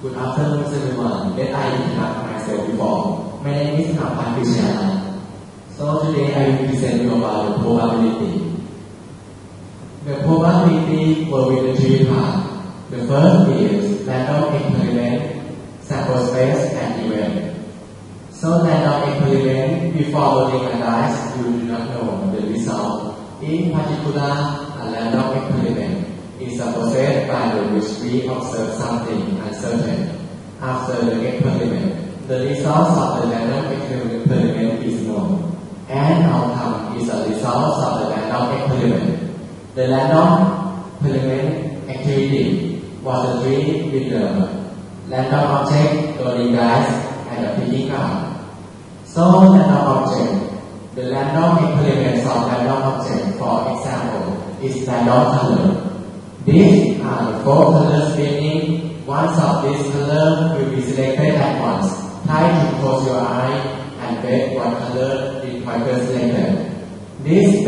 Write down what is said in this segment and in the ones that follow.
Good afternoon, everyone. Let I introduce myself before. My name is Napan Krishna. So today I will present you about the probability. The probability will be the three parts. The first is random experiment, sample space, and event. So random experiment, before loading a dice, you do not know the result. In particular, a random experiment is a process by which we observe something uncertain. After the experiment, the results of the random experiment is known, and outcome is a result of the random experiment. The random experiment activity was a dream with the random object, rolling dice, and a picking card. So random object, the random experiments of random object, for example, is random color. These are the four colors meaning one of these colors will be selected at once. Try to close your eye and bet what color is twice selected. This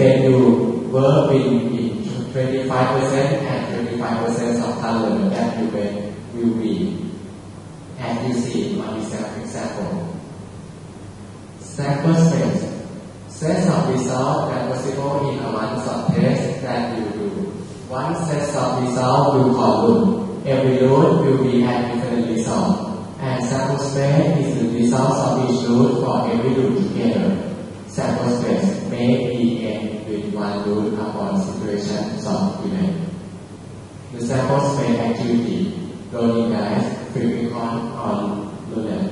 work in, in 25% and 25% of color that you bet will be. As you see on this example. Sample space. Sets of results that possible in a one of test that you do. One set of results will column. Every road will be at different result. And sample space is the results of each root for every root together. Sample space may be n with one root upon situations of event. The sample space activity, rolling dice, flipping on on roulette.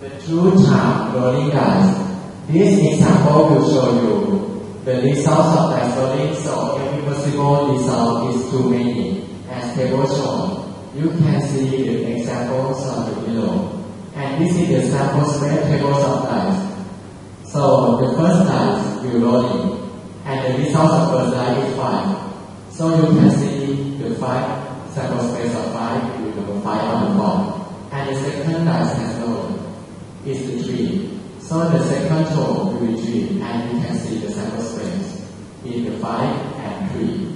The two time rolling dice. This example will show you the results of dice rolling, so possible result is too many, as table shown. You can see the examples on the below. And this is the sample space tables of dice. So the first dice will rolling, and the result of first die is 5. So you can see the 5 sample space of 5 with number 5 on the board. And the second dice has rolled is the 3. So the second row will be 3, and you can see the sample space is the 5 and 3.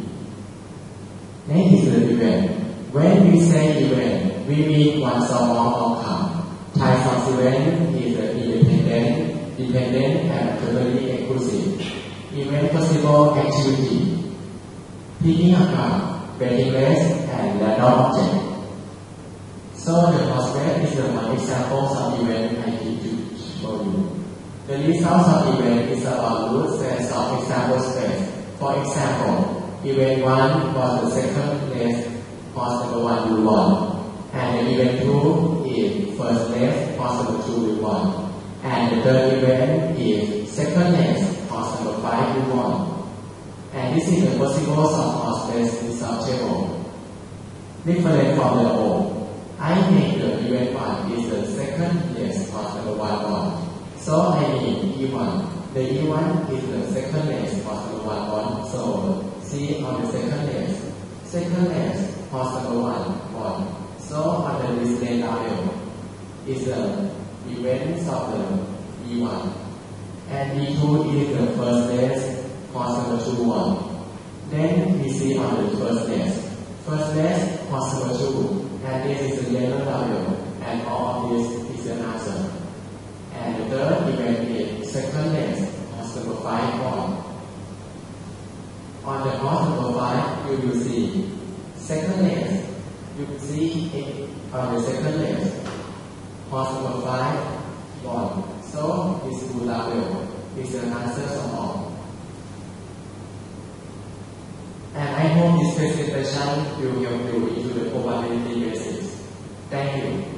Next is the event. When we say event, we mean one small outcome. Type of event is independent, dependent, and totally exclusive. Event possible activity. Picking card, betting race, and random object. So the prospect is the one example of event I need to show you. The results of event is about root sets of example space. For example, event 1 was the second place number 1 will 1. And the event 2 is first place, number 2 will 1. And the third event is second place, number 5 will 1. And this is the possible of cost space result table. Different from the old. I make the event 1 is the second place, number 1 1. So I need E1. The E1 is the second cost number 1 1. So C on the second list. Second list cost number 1 1. So on the display label is the events of the E1. And E2 is the first list cost number 2 1. Then we see on the first list. First list cost number 2. And this is the yellow label. And all of this is an answer. And the third event is second list, cost number 5 1. On the number 5, you will see second list. You will see it on the second cost number 5 1. So this full level is an answer all. And I hope this presentation will help you into the probability basis. Thank you.